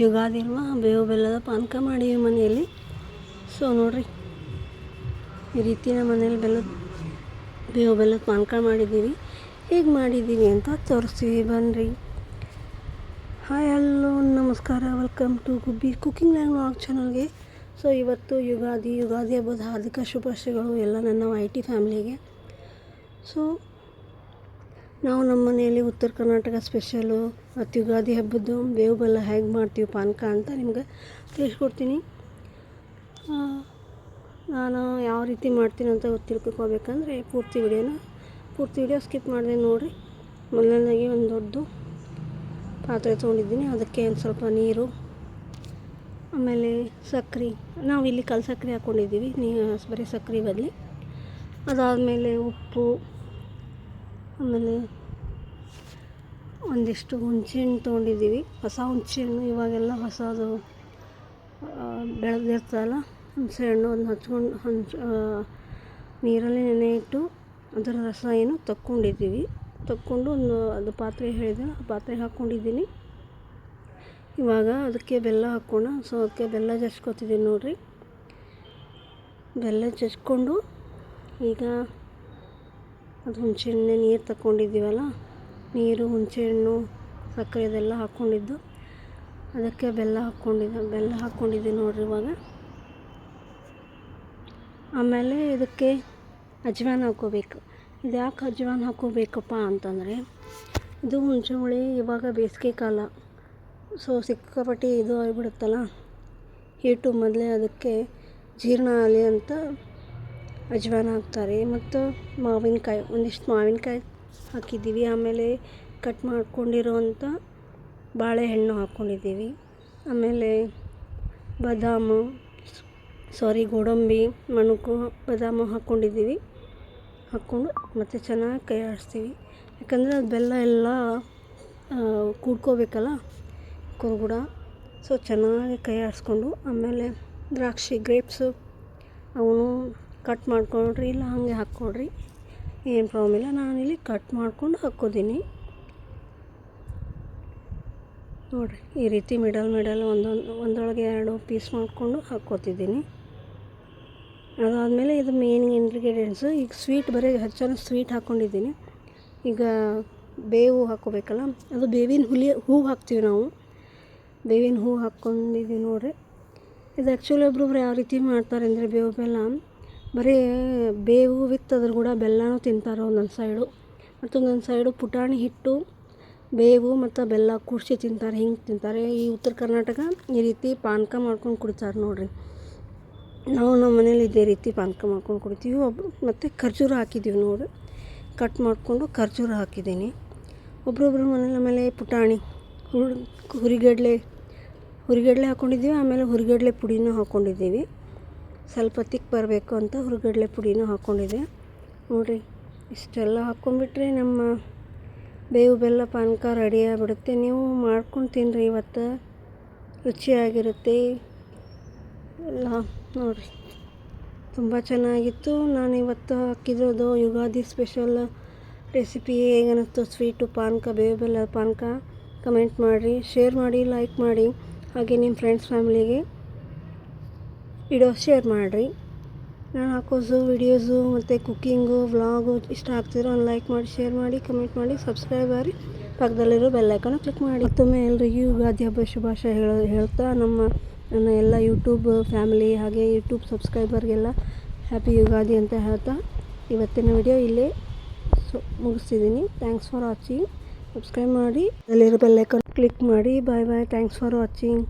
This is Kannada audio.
ಯುಗಾದಿ ಅಲ್ವಾ ಬೇವು ಬೆಲ್ಲದ ಪಾನಕ ಮಾಡೀವಿ ಮನೆಯಲ್ಲಿ. ಸೊ ನೋಡಿರಿ. ಈ ರೀತಿ ನಮ್ಮ ಮನೇಲಿ ಬೆಲ್ಲದ ಬೇವು ಬೆಲ್ಲದ ಪಾನಕ ಮಾಡಿದ್ದೀವಿ ಹೇಗೆ ಮಾಡಿದ್ದೀವಿ ಅಂತ ತೋರಿಸ್ತೀವಿ. ಬನ್ನಿರಿ ಹಾಯ್ ಹಲೋ ನಮಸ್ಕಾರ. ವೆಲ್ಕಮ್ ಟು ಗುಬ್ಬಿ ಕುಕಿಂಗ್ ಲ್ಯಾಂಗ್ ವ್ಲಾಗ್ ಚಾನಲ್ಗೆ ಸೊ ಇವತ್ತು ಯುಗಾದಿ ಯುಗಾದಿ ಹಬ್ಬದ ಹಾರ್ದಿಕ ಶುಭಾಶಯಗಳು ಎಲ್ಲ ನನ್ನ ಐ ಟಿ ಫ್ಯಾಮಿಲಿಗೆ ಸೊ ನಾವು ನಮ್ಮ ಮನೆಯಲ್ಲಿ ಉತ್ತರ ಕರ್ನಾಟಕ ಸ್ಪೆಷಲು ಮತ್ತು ಯುಗಾದಿ ಹಬ್ಬದ್ದು ಬೇವು ಬೆಲ್ಲ ಹೇಗೆ ಮಾಡ್ತೀವಿ ಪಾನಕ ಅಂತ ನಿಮ್ಗೆ ತಿಳಿಸ್ಕೊಡ್ತೀನಿ. ನಾನು ಯಾವ ರೀತಿ ಮಾಡ್ತೀನಿ ಅಂತ ತಿಳ್ಕೊಬೇಕಂದ್ರೆ ಪೂರ್ತಿ ವಿಡಿಯೋನ, ಪೂರ್ತಿ ವಿಡಿಯೋ ಸ್ಕಿಪ್ ಮಾಡಿದೆ ನೋಡಿರಿ. ಮೊದಲನೇದಾಗಿ ಒಂದು ದೊಡ್ಡದು ಪಾತ್ರೆ ತೊಗೊಂಡಿದ್ದೀನಿ. ಅದಕ್ಕೆ ಒಂದು ಸ್ವಲ್ಪ ನೀರು, ಆಮೇಲೆ ಸಕ್ರೆ ನಾವು ಇಲ್ಲಿ ಕಲ್ ಸಕ್ಕರೆ ಹಾಕ್ಕೊಂಡಿದ್ದೀವಿ. ನೀ ಬರೀ ಸಕ್ರೆ ಬದಲಿ. ಅದಾದಮೇಲೆ ಉಪ್ಪು ಆಮೇಲೆ ಒಂದಿಷ್ಟು ಹುಣಸೆಹಣ್ಣು ತೊಗೊಂಡಿದ್ದೀವಿ. ಹೊಸ ಹುಣಸೆಹಣ್ಣು, ಇವಾಗೆಲ್ಲ ಹೊಸದು ಬೆಳೆದಿರ್ತಲ್ಲ ಹುಣಸೆಹಣ್ಣು ಅದನ್ನ ಹಚ್ಕೊಂಡು ಹಂಚ್ ನೀರಲ್ಲಿ ನೆನೆ ಇಟ್ಟು ಅದರ ರಸ ಏನು ತಕ್ಕೊಂಡಿದ್ದೀವಿ. ತಕ್ಕೊಂಡು ಒಂದು, ಅದು ಪಾತ್ರೆ ಹೇಳಿದೆ, ಆ ಪಾತ್ರೆ ಹಾಕ್ಕೊಂಡಿದ್ದೀನಿ. ಇವಾಗ ಅದಕ್ಕೆ ಬೆಲ್ಲ ಹಾಕ್ಕೊಂಡು ಸೊ, ಅದಕ್ಕೆ ಬೆಲ್ಲ ಜಜ್ಕೊತಿದ್ದೀನಿ ನೋಡಿರಿ. ಬೆಲ್ಲ ಜಚ್ಕೊಂಡು ಈಗ ಅದು ಹುಣಸೆಹಣ್ಣೆ ನೀರು ತಗೊಂಡಿದ್ದೀವಲ್ಲ ನೀರು ಹುಣಸೆಹಣ್ಣು ಸಕ್ಕರೆ ಇದೆಲ್ಲ ಹಾಕ್ಕೊಂಡಿದ್ದು. ಅದಕ್ಕೆ ಬೆಲ್ಲ ಹಾಕ್ಕೊಂಡಿದ್ದೆ ಬೆಲ್ಲ ಹಾಕ್ಕೊಂಡಿದ್ದೆ ನೋಡಿರಿ ಇವಾಗ. ಆಮೇಲೆ ಇದಕ್ಕೆ ಅಜ್ವಾನ ಹಾಕ್ಕೋಬೇಕು. ಇದು ಯಾಕೆ ಅಜ್ವಾನ ಹಾಕ್ಕೋಬೇಕಪ್ಪ ಅಂತಂದರೆ, ಇದು ಹುಣಸೆ ಹುಳಿ ಇವಾಗ ಬೇಸಿಗೆ ಕಾಲ. ಸೊ ಸಿಕ್ಕಾಪಟ್ಟೆ ಇದು ಆಗಿಬಿಡುತ್ತಲ್ಲ? ಹೀಟು ಮೊದಲೇ ಅದಕ್ಕೆ ಜೀರ್ಣ ಆಗಲಿ ಅಂತ ಅಜ್ವಾನ ಹಾಕ್ತಾರೆ ಮತ್ತು ಮಾವಿನಕಾಯಿ, ಒಂದಿಷ್ಟು ಮಾವಿನಕಾಯಿ ಹಾಕಿದ್ದೀವಿ. ಆಮೇಲೆ ಕಟ್ ಮಾಡ್ಕೊಂಡಿರೋವಂಥ ಬಾಳೆಹಣ್ಣು ಹಾಕ್ಕೊಂಡಿದ್ದೀವಿ. ಆಮೇಲೆ ಬಾದಾಮು ಸಾರಿ ಗೋಡಂಬಿ, ಮಣುಕು, ಬಾದಾಮು ಹಾಕ್ಕೊಂಡಿದ್ದೀವಿ. ಹಾಕ್ಕೊಂಡು ಮತ್ತು ಚೆನ್ನಾಗಿ ಕೈ ಆಡಿಸ್ತೀವಿ ಯಾಕಂದರೆ ಅದು ಬೆಲ್ಲ ಎಲ್ಲ ಕೂಡ್ಕೋಬೇಕಲ್ಲ, ಕುರುಗುಡ. ಸೊ ಚೆನ್ನಾಗಿ ಕೈ ಆಡಿಸ್ಕೊಂಡು ಆಮೇಲೆ ದ್ರಾಕ್ಷಿ ಗ್ರೇಪ್ಸು ಅವನು ಕಟ್ ಮಾಡ್ಕೊಳ್ರಿ ಇಲ್ಲ ಹಾಗೆ ಹಾಕ್ಕೊಡ್ರಿ. ಏನು ಪ್ರಾಬ್ಲಮ್ ಇಲ್ಲ ನಾನಿಲ್ಲಿ ಕಟ್ ಮಾಡ್ಕೊಂಡು ಹಾಕ್ಕೋತೀನಿ. ನೋಡಿರಿ, ಈ ರೀತಿ ಮಿಡಲ್ ಮಿಡಲ್ ಒಂದೊಂದು, ಒಂದೊಳಗೆ ಎರಡು ಪೀಸ್ ಮಾಡಿಕೊಂಡು ಹಾಕ್ಕೋತಿದ್ದೀನಿ. ಅದಾದಮೇಲೆ ಇದು ಮೇನ್ ಇಂಗ್ರೀಡಿಯೆಂಟ್ಸು ಈಗ ಸ್ವೀಟ್ ಬರೀ ಹೆಚ್ಚಾಗಿ ಸ್ವೀಟ್ ಹಾಕ್ಕೊಂಡಿದ್ದೀನಿ. ಈಗ ಬೇವು ಹಾಕ್ಕೋಬೇಕಲ್ಲ, ಅದು ಬೇವಿನ ಹುಲಿ ಹೂವು ಹಾಕ್ತೀವಿ ನಾವು. ಬೇವಿನ ಹೂವು ಹಾಕ್ಕೊಂಡಿದ್ದೀವಿ ನೋಡಿರಿ. ಇದು ಆ್ಯಕ್ಚುಲಿ ಒಬ್ರೊಬ್ರು ಯಾವ ರೀತಿ ಮಾಡ್ತಾರೆ ಅಂದರೆ ಬೇವು ಬೆಲ್ಲ. ಬರೀ ಬೇವು ವಿತ್ ಅದ್ರ ಕೂಡ ಬೆಲ್ಲನೂ ತಿಂತಾರೆ ಒಂದೊಂದು ಸೈಡು. ಮತ್ತು ಒಂದೊಂದು ಸೈಡು ಪುಟಾಣಿ ಹಿಟ್ಟು, ಬೇವು ಮತ್ತು ಬೆಲ್ಲ ಕೂಡಿಸಿ ತಿಂತಾರೆ, ಹಿಂಗೆ ತಿಂತಾರೆ. ಈ ಉತ್ತರ ಕರ್ನಾಟಕ ಈ ರೀತಿ ಪಾನಕ ಮಾಡ್ಕೊಂಡು ಕುಡಿತಾರೆ ನೋಡಿರಿ. ನಾವು ನಮ್ಮ ಮನೇಲಿ ಇದೇ ರೀತಿ ಪಾನಕ ಮಾಡ್ಕೊಂಡು ಕುಡಿತೀವಿ. ಒಬ್ಬರು ಮತ್ತು ಖರ್ಜೂರ ಹಾಕಿದ್ದೀವಿ ನೋಡಿ ಕಟ್ ಮಾಡಿಕೊಂಡು ಖರ್ಜೂರ ಹಾಕಿದ್ದೀನಿ. ಒಬ್ರೊಬ್ರ ಮನೇಲಿ ಆಮೇಲೆ ಪುಟಾಣಿ ಹುರ್ ಹುರಿಗಡಲೆ ಹುರಿಗಡಲೆ ಹಾಕ್ಕೊಂಡಿದ್ದೀವಿ ಆಮೇಲೆ ಹುರಿಗಡಲೆ ಪುಡಿನೂ ಹಾಕ್ಕೊಂಡಿದ್ದೀವಿ ಸ್ವಲ್ಪ ತಿಕ್ ಬರಬೇಕು ಅಂತ ಹುರಿಗಡಲೆ ಪುಡಿನೂ ಹಾಕ್ಕೊಂಡಿದ್ದೆ. ನೋಡಿರಿ, ಇಷ್ಟೆಲ್ಲ ಹಾಕ್ಕೊಂಡ್ಬಿಟ್ರೆ ನಮ್ಮ ಬೇವು ಬೆಲ್ಲ ಪಾನಕ ರೆಡಿ ಆಗಿಬಿಡುತ್ತೆ. ನೀವು ಮಾಡ್ಕೊಂಡು ತಿನ್ನಿರಿ ಇವತ್ತು ರುಚಿಯಾಗಿರುತ್ತೆ. ಎಲ್ಲ ನೋಡಿರಿ, ತುಂಬ ಚೆನ್ನಾಗಿತ್ತು. ನಾನು ಇವತ್ತು ಹಾಕಿರೋದು ಯುಗಾದಿ ಸ್ಪೆಷಲ್ ರೆಸಿಪಿ ಹೇಗನ್ನಿಸ್ತು ಸ್ವೀಟು ಪಾನಕ, ಬೇವು ಬೆಲ್ಲ ಪಾನಕ, ಕಮೆಂಟ್ ಮಾಡಿರಿ. ಶೇರ್ ಮಾಡಿ, ಲೈಕ್ ಮಾಡಿ. ಹಾಗೆ ನಿಮ್ಮ ಫ್ರೆಂಡ್ಸ್ ಫ್ಯಾಮಿಲಿಗೆ. ವಿಡಿಯೋ ಶೇರ್ ಮಾಡಿರಿ. ನಾನು ಹಾಕೋಸು ವಿಡಿಯೋಸು ಮತ್ತು ಕುಕ್ಕಿಂಗು ವ್ಲಾಗು ಇಷ್ಟ ಆಗ್ತಿರೋ ಒಂದು ಲೈಕ್ ಮಾಡಿ ಶೇರ್ ಮಾಡಿ ಕಮೆಂಟ್ ಮಾಡಿ ಸಬ್ಸ್ಕ್ರೈಬ್ ಆಗಿ ಪಕ್ಕದಲ್ಲಿರೋ ಬೆಲ್ಲೈಕನ್ನು ಕ್ಲಿಕ್ ಮಾಡಿ. ಮತ್ತೊಮ್ಮೆ ಎಲ್ರಿಗೂ ಯುಗಾದಿ ಹಬ್ಬ ಶುಭಾಶಯ ಹೇಳ, ಹೇಳ್ತಾ ನಮ್ಮ, ನನ್ನ ಎಲ್ಲ ಯೂಟ್ಯೂಬ್ ಫ್ಯಾಮಿಲಿ ಹಾಗೆ ಯೂಟ್ಯೂಬ್ ಸಬ್ಸ್ಕ್ರೈಬರ್ಗೆಲ್ಲ ಹ್ಯಾಪಿ ಯುಗಾದಿ ಅಂತ ಹೇಳ್ತಾ ಇವತ್ತಿನ ವಿಡಿಯೋ ಇಲ್ಲೇ ಸೊ ಮುಗಿಸ್ತಿದ್ದೀನಿ ಥ್ಯಾಂಕ್ಸ್ ಫಾರ್ ವಾಚಿಂಗ್ ಸಬ್ಸ್ಕ್ರೈಬ್ ಮಾಡಿ. ಅಲ್ಲಿರೋ ಬೆಲ್ಲೈಕನ್ ಕ್ಲಿಕ್ ಮಾಡಿ. Bye bye thanks for watching